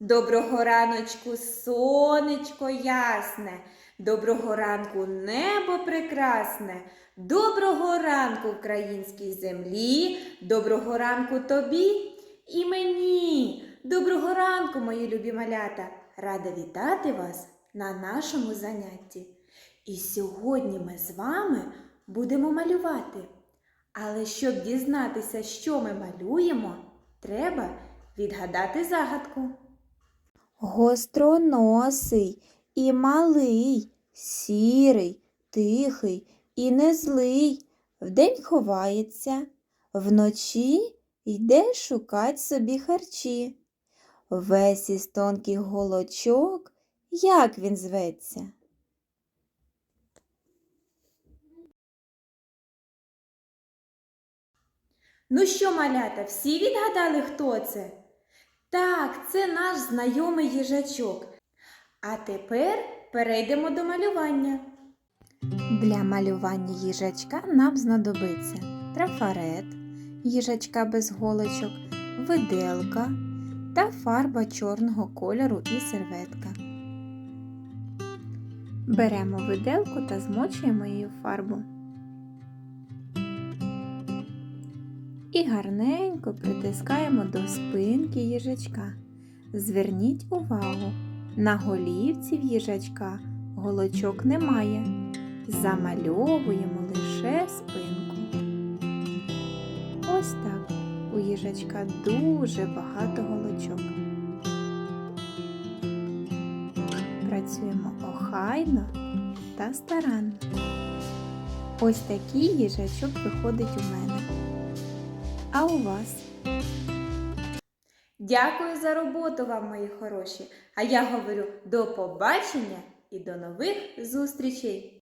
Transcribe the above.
Доброго раночку, сонечко ясне, доброго ранку небо прекрасне, доброго ранку українській землі, доброго ранку тобі і мені. Доброго ранку, мої любі малята! Рада вітати вас на нашому занятті. І сьогодні ми з вами будемо малювати. Але щоб дізнатися, що ми малюємо, треба відгадати загадку. Гостроносий і малий, сірий, тихий і незлий, вдень ховається, вночі йде шукать собі харчі. Весь із тонких голочок, як він зветься? Ну що, малята, всі відгадали, хто це? Так, це наш знайомий їжачок. А тепер перейдемо до малювання. Для малювання їжачка нам знадобиться трафарет, їжачка без голочок, виделка та фарба чорного кольору і серветка. Беремо виделку та змочуємо її в фарбу. І гарненько притискаємо до спинки їжачка. Зверніть увагу, на голівці в їжачка голочок немає. Замальовуємо лише спинку. Ось так. У їжачка дуже багато голочок. Працюємо охайно та старанно. Ось такий їжачок виходить у мене. А у вас? Дякую за роботу вам, мої хороші. А я говорю до побачення і до нових зустрічей!